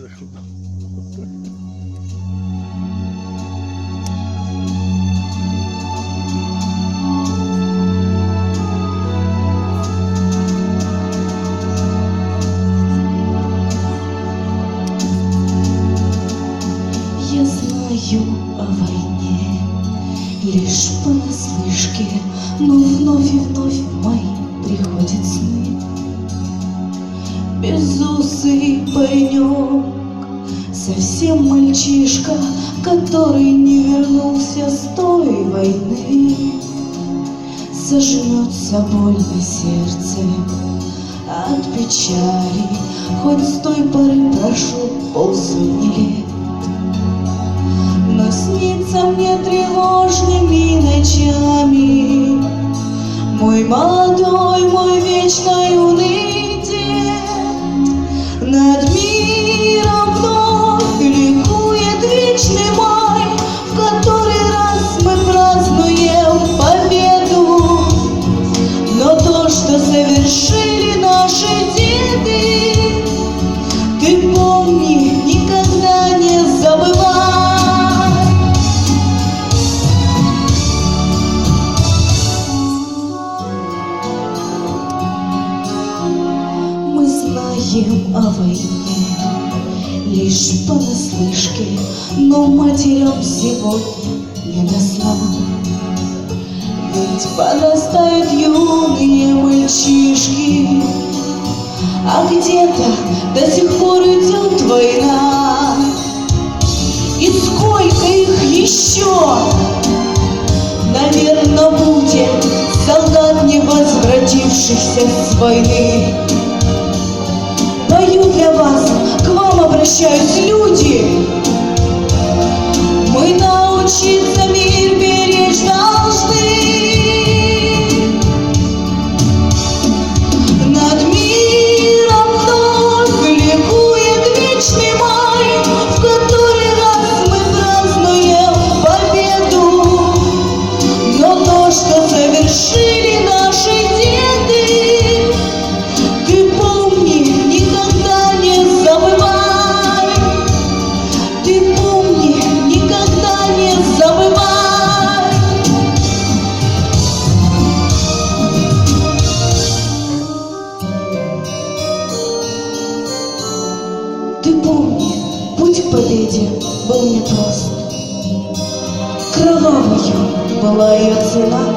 Я знаю о войне лишь понаслышке, но вновь и вновь в мои приходят сны. Безусый паренек, совсем мальчишка, который не вернулся с той войны. Сожмется боль на сердце от печали, хоть с той поры прошло полсотни лет. Но снится мне тревожными ночами Мой молодой, мой вечно знаем о войне лишь понаслышке, но матерям сегодня не до сна. Ведь подрастают юные мальчишки, а где-то до сих пор идет война. И сколько их еще? Наверное, будет солдат, не возвратившихся с войны. Для вас, к вам обращаюсь, люди. Победе был непрост. Кровавою была ее цена.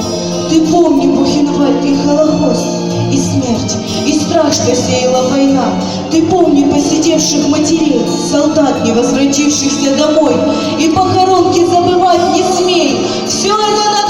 Ты помни Бухенвальд и Холокост, и смерть, и страх, что сеяла война. Ты помни посидевших матерей, солдат, не возвратившихся домой, и похоронки забывать не смей. Все это надо